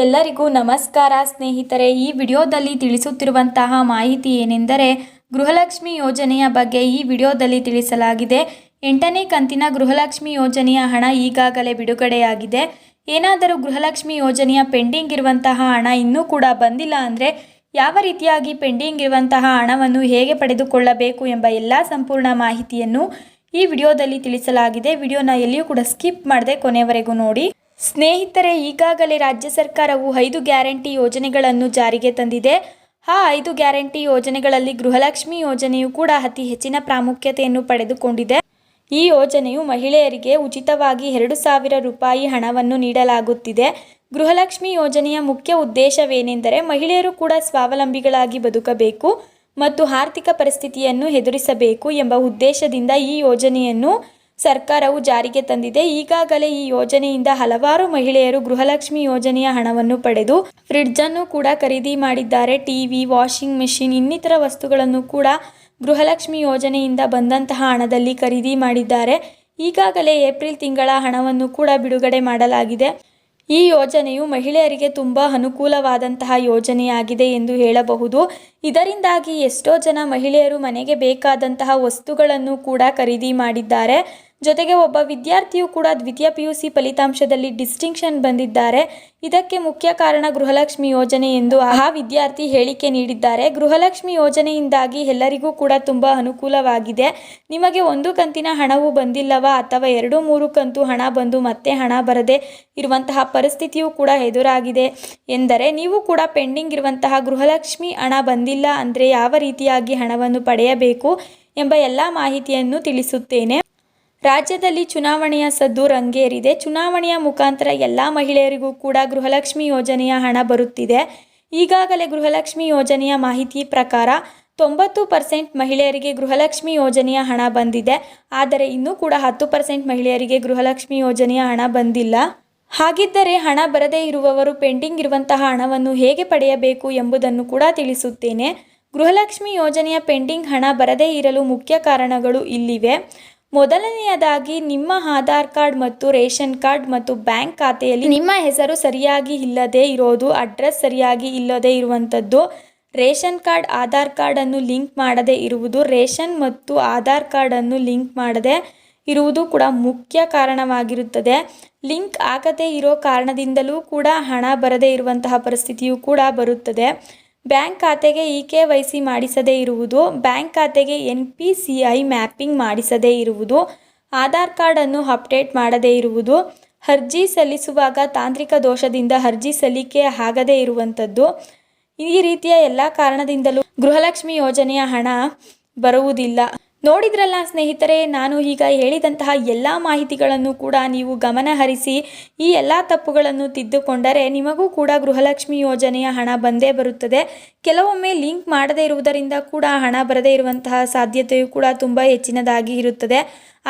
ಎಲ್ಲರಿಗೂ ನಮಸ್ಕಾರ ಸ್ನೇಹಿತರೆ. ಈ ವಿಡಿಯೋದಲ್ಲಿ ತಿಳಿಸುತ್ತಿರುವಂತಹ ಮಾಹಿತಿ ಏನೆಂದರೆ, ಗೃಹಲಕ್ಷ್ಮಿ ಯೋಜನೆಯ ಬಗ್ಗೆ ಈ ವಿಡಿಯೋದಲ್ಲಿ ತಿಳಿಸಲಾಗಿದೆ. ಎಂಟನೇ ಕಂತಿನ ಗೃಹಲಕ್ಷ್ಮಿ ಯೋಜನೆಯ ಹಣ ಈಗಾಗಲೇ ಬಿಡುಗಡೆಯಾಗಿದೆ. ಏನಾದರೂ ಗೃಹಲಕ್ಷ್ಮಿ ಯೋಜನೆಯ ಪೆಂಡಿಂಗ್ ಇರುವಂತಹ ಹಣ ಇನ್ನೂ ಕೂಡ ಬಂದಿಲ್ಲ ಅಂದರೆ ಯಾವ ರೀತಿಯಾಗಿ ಪೆಂಡಿಂಗ್ ಇರುವಂತಹ ಹಣವನ್ನು ಹೇಗೆ ಪಡೆದುಕೊಳ್ಳಬೇಕು ಎಂಬ ಎಲ್ಲ ಸಂಪೂರ್ಣ ಮಾಹಿತಿಯನ್ನು ಈ ವಿಡಿಯೋದಲ್ಲಿ ತಿಳಿಸಲಾಗಿದೆ. ವಿಡಿಯೋನ ಎಲ್ಲಿಯೂ ಕೂಡ ಸ್ಕಿಪ್ ಮಾಡದೆ ಕೊನೆವರೆಗೂ ನೋಡಿ. ಸ್ನೇಹಿತರೆ, ಈಗಾಗಲೇ ರಾಜ್ಯ ಸರ್ಕಾರವು ಐದು ಗ್ಯಾರಂಟಿ ಯೋಜನೆಗಳನ್ನು ಜಾರಿಗೆ ತಂದಿದೆ. ಆ ಐದು ಗ್ಯಾರಂಟಿ ಯೋಜನೆಗಳಲ್ಲಿ ಗೃಹಲಕ್ಷ್ಮಿ ಯೋಜನೆಯು ಕೂಡ ಅತಿ ಹೆಚ್ಚಿನ ಪ್ರಾಮುಖ್ಯತೆಯನ್ನು ಪಡೆದುಕೊಂಡಿದೆ. ಈ ಯೋಜನೆಯು ಮಹಿಳೆಯರಿಗೆ ಉಚಿತವಾಗಿ ಎರಡು ಸಾವಿರ ರೂಪಾಯಿ ಹಣವನ್ನು ನೀಡಲಾಗುತ್ತಿದೆ. ಗೃಹಲಕ್ಷ್ಮಿ ಯೋಜನೆಯ ಮುಖ್ಯ ಉದ್ದೇಶವೇನೆಂದರೆ ಮಹಿಳೆಯರು ಕೂಡ ಸ್ವಾವಲಂಬಿಗಳಾಗಿ ಬದುಕಬೇಕು ಮತ್ತು ಆರ್ಥಿಕ ಪರಿಸ್ಥಿತಿಯನ್ನು ಎದುರಿಸಬೇಕು ಎಂಬ ಉದ್ದೇಶದಿಂದ ಈ ಯೋಜನೆಯನ್ನು ಸರ್ಕಾರವು ಜಾರಿಗೆ ತಂದಿದೆ. ಈಗಾಗಲೇ ಈ ಯೋಜನೆಯಿಂದ ಹಲವಾರು ಮಹಿಳೆಯರು ಗೃಹಲಕ್ಷ್ಮಿ ಯೋಜನೆಯ ಹಣವನ್ನು ಪಡೆದು ಫ್ರಿಡ್ಜ್ ಅನ್ನು ಕೂಡ ಖರೀದಿ ಮಾಡಿದ್ದಾರೆ. ಟಿವಿ, ವಾಷಿಂಗ್ ಮೆಷಿನ್ ಇನ್ನಿತರ ವಸ್ತುಗಳನ್ನು ಕೂಡ ಗೃಹಲಕ್ಷ್ಮಿ ಯೋಜನೆಯಿಂದ ಬಂದಂತಹ ಹಣದಲ್ಲಿ ಖರೀದಿ ಮಾಡಿದ್ದಾರೆ. ಈಗಾಗಲೇ ಏಪ್ರಿಲ್ ತಿಂಗಳ ಹಣವನ್ನು ಕೂಡ ಬಿಡುಗಡೆ ಮಾಡಲಾಗಿದೆ. ಈ ಯೋಜನೆಯು ಮಹಿಳೆಯರಿಗೆ ತುಂಬ ಅನುಕೂಲವಾದಂತಹ ಯೋಜನೆಯಾಗಿದೆ ಎಂದು ಹೇಳಬಹುದು. ಇದರಿಂದಾಗಿ ಎಷ್ಟೋ ಜನ ಮಹಿಳೆಯರು ಮನೆಗೆ ಬೇಕಾದಂತಹ ವಸ್ತುಗಳನ್ನು ಕೂಡ ಖರೀದಿ ಮಾಡಿದ್ದಾರೆ. ಜೊತೆಗೆ ಒಬ್ಬ ವಿದ್ಯಾರ್ಥಿಯು ಕೂಡ ದ್ವಿತೀಯ ಪಿ ಯು ಸಿ ಫಲಿತಾಂಶದಲ್ಲಿ ಡಿಸ್ಟಿಂಕ್ಷನ್ ಬಂದಿದ್ದಾರೆ. ಇದಕ್ಕೆ ಮುಖ್ಯ ಕಾರಣ ಗೃಹಲಕ್ಷ್ಮಿ ಯೋಜನೆ ಎಂದು ಆ ವಿದ್ಯಾರ್ಥಿ ಹೇಳಿಕೆ ನೀಡಿದ್ದಾರೆ. ಗೃಹಲಕ್ಷ್ಮಿ ಯೋಜನೆಯಿಂದಾಗಿ ಎಲ್ಲರಿಗೂ ಕೂಡ ತುಂಬ ಅನುಕೂಲವಾಗಿದೆ. ನಿಮಗೆ ಒಂದು ಕಂತಿನ ಹಣವು ಬಂದಿಲ್ಲವಾ ಅಥವಾ ಎರಡು ಮೂರು ಕಂತು ಹಣ ಬಂದು ಮತ್ತೆ ಹಣ ಬರದೆ ಇರುವಂತಹ ಪರಿಸ್ಥಿತಿಯೂ ಕೂಡ ಎದುರಾಗಿದೆ ಎಂದರೆ ನೀವು ಕೂಡ ಪೆಂಡಿಂಗ್ ಇರುವಂತಹ ಗೃಹಲಕ್ಷ್ಮಿ ಹಣ ಬಂದಿಲ್ಲ ಅಂದರೆ ಯಾವ ರೀತಿಯಾಗಿ ಹಣವನ್ನು ಪಡೆಯಬೇಕು ಎಂಬ ಎಲ್ಲ ಮಾಹಿತಿಯನ್ನು ತಿಳಿಸುತ್ತೇನೆ. ರಾಜ್ಯದಲ್ಲಿ ಚುನಾವಣೆಯ ಸದ್ದು ರಂಗೇರಿದೆ. ಚುನಾವಣೆಯ ಮುಖಾಂತರ ಎಲ್ಲ ಮಹಿಳೆಯರಿಗೂ ಕೂಡ ಗೃಹಲಕ್ಷ್ಮಿ ಯೋಜನೆಯ ಹಣ ಬರುತ್ತಿದೆ. ಈಗಾಗಲೇ ಗೃಹಲಕ್ಷ್ಮಿ ಯೋಜನೆಯ ಮಾಹಿತಿ ಪ್ರಕಾರ ತೊಂಬತ್ತು ಪರ್ಸೆಂಟ್ ಮಹಿಳೆಯರಿಗೆ ಗೃಹಲಕ್ಷ್ಮಿ ಯೋಜನೆಯ ಹಣ ಬಂದಿದೆ. ಆದರೆ ಇನ್ನೂ ಕೂಡ ಹತ್ತು ಪರ್ಸೆಂಟ್ ಮಹಿಳೆಯರಿಗೆ ಗೃಹಲಕ್ಷ್ಮಿ ಯೋಜನೆಯ ಹಣ ಬಂದಿಲ್ಲ. ಹಾಗಿದ್ದರೆ ಹಣ ಬರದೇ ಇರುವವರು ಪೆಂಡಿಂಗ್ ಇರುವಂತಹ ಹಣವನ್ನು ಹೇಗೆ ಪಡೆಯಬೇಕು ಎಂಬುದನ್ನು ಕೂಡ ತಿಳಿಸುತ್ತೇನೆ. ಗೃಹಲಕ್ಷ್ಮಿ ಯೋಜನೆಯ ಪೆಂಡಿಂಗ್ ಹಣ ಬರದೇ ಇರಲು ಮುಖ್ಯ ಕಾರಣಗಳು ಇಲ್ಲಿವೆ. ಮೊದಲನೆಯದಾಗಿ ನಿಮ್ಮ ಆಧಾರ್ ಕಾರ್ಡ್ ಮತ್ತು ರೇಷನ್ ಕಾರ್ಡ್ ಮತ್ತು ಬ್ಯಾಂಕ್ ಖಾತೆಯಲ್ಲಿ ನಿಮ್ಮ ಹೆಸರು ಸರಿಯಾಗಿ ಇಲ್ಲದೆ ಇರೋದು, ಅಡ್ರೆಸ್ ಸರಿಯಾಗಿ ಇಲ್ಲದೆ ಇರುವಂಥದ್ದು, ರೇಷನ್ ಕಾರ್ಡ್, ಆಧಾರ್ ಕಾರ್ಡನ್ನು ಲಿಂಕ್ ಮಾಡದೇ ಇರುವುದು, ರೇಷನ್ ಮತ್ತು ಆಧಾರ್ ಕಾರ್ಡನ್ನು ಲಿಂಕ್ ಮಾಡದೆ ಇರುವುದು ಕೂಡ ಮುಖ್ಯ ಕಾರಣವಾಗಿರುತ್ತದೆ. ಲಿಂಕ್ ಆಗದೇ ಇರೋ ಕಾರಣದಿಂದಲೂ ಕೂಡ ಹಣ ಬರದೇ ಇರುವಂತಹ ಪರಿಸ್ಥಿತಿಯು ಕೂಡ ಬರುತ್ತದೆ. ಬ್ಯಾಂಕ್ ಖಾತೆಗೆ ಇ ಕೆ ವೈ ಸಿ ಮಾಡಿಸದೇ ಇರುವುದು, ಬ್ಯಾಂಕ್ ಖಾತೆಗೆ N P C I mapping ಮಾಡಿಸದೇ ಇರುವುದು, ಆಧಾರ್ ಕಾರ್ಡನ್ನು ಅಪ್ಡೇಟ್ ಮಾಡದೇ ಇರುವುದು, ಅರ್ಜಿ ಸಲ್ಲಿಸುವಾಗ ತಾಂತ್ರಿಕ ದೋಷದಿಂದ ಅರ್ಜಿ ಸಲ್ಲಿಕೆ ಆಗದೇ ಇರುವಂಥದ್ದು. ಈ ರೀತಿಯ ಎಲ್ಲ ಕಾರಣದಿಂದಲೂ ಗೃಹಲಕ್ಷ್ಮಿ ಯೋಜನೆಯ ಹಣ ಬರುವುದಿಲ್ಲ. ನೋಡಿದ್ರಲ್ಲ ಸ್ನೇಹಿತರೆ, ನಾನು ಈಗ ಹೇಳಿದಂತಹ ಎಲ್ಲ ಮಾಹಿತಿಗಳನ್ನು ಕೂಡ ನೀವು ಗಮನಹರಿಸಿ, ಈ ಎಲ್ಲ ತಪ್ಪುಗಳನ್ನು ತಿದ್ದುಕೊಂಡರೆ ನಿಮಗೂ ಕೂಡ ಗೃಹಲಕ್ಷ್ಮಿ ಯೋಜನೆಯ ಹಣ ಬಂದೇ ಬರುತ್ತದೆ. ಕೆಲವೊಮ್ಮೆ ಲಿಂಕ್ ಮಾಡದೇ ಇರುವುದರಿಂದ ಕೂಡ ಹಣ ಬರದೇ ಇರುವಂತಹ ಸಾಧ್ಯತೆಯು ಕೂಡ ತುಂಬ ಹೆಚ್ಚಿನದಾಗಿ ಇರುತ್ತದೆ.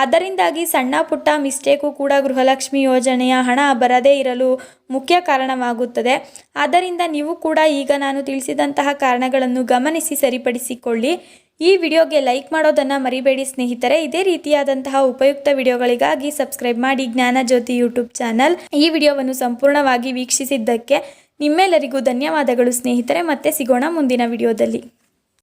ಅದರಿಂದಾಗಿ ಸಣ್ಣ ಪುಟ್ಟ ಮಿಸ್ಟೇಕು ಕೂಡ ಗೃಹಲಕ್ಷ್ಮಿ ಯೋಜನೆಯ ಹಣ ಬರದೇ ಇರಲು ಮುಖ್ಯ ಕಾರಣವಾಗುತ್ತದೆ. ಆದ್ದರಿಂದ ನೀವು ಕೂಡ ಈಗ ನಾನು ತಿಳಿಸಿದಂತಹ ಕಾರಣಗಳನ್ನು ಗಮನಿಸಿ ಸರಿಪಡಿಸಿಕೊಳ್ಳಿ. ಈ ವಿಡಿಯೋಗೆ ಲೈಕ್ ಮಾಡೋದನ್ನು ಮರಿಬೇಡಿ ಸ್ನೇಹಿತರೆ. ಇದೇ ರೀತಿಯಾದಂತಹ ಉಪಯುಕ್ತ ವಿಡಿಯೋಗಳಿಗಾಗಿ ಸಬ್ಸ್ಕ್ರೈಬ್ ಮಾಡಿ ಜ್ಞಾನ ಜ್ಯೋತಿ ಯೂಟ್ಯೂಬ್ ಚಾನಲ್. ಈ ವಿಡಿಯೋವನ್ನು ಸಂಪೂರ್ಣವಾಗಿ ವೀಕ್ಷಿಸಿದ್ದಕ್ಕೆ ನಿಮ್ಮೆಲ್ಲರಿಗೂ ಧನ್ಯವಾದಗಳು ಸ್ನೇಹಿತರೆ. ಮತ್ತೆ ಸಿಗೋಣ ಮುಂದಿನ ವಿಡಿಯೋದಲ್ಲಿ.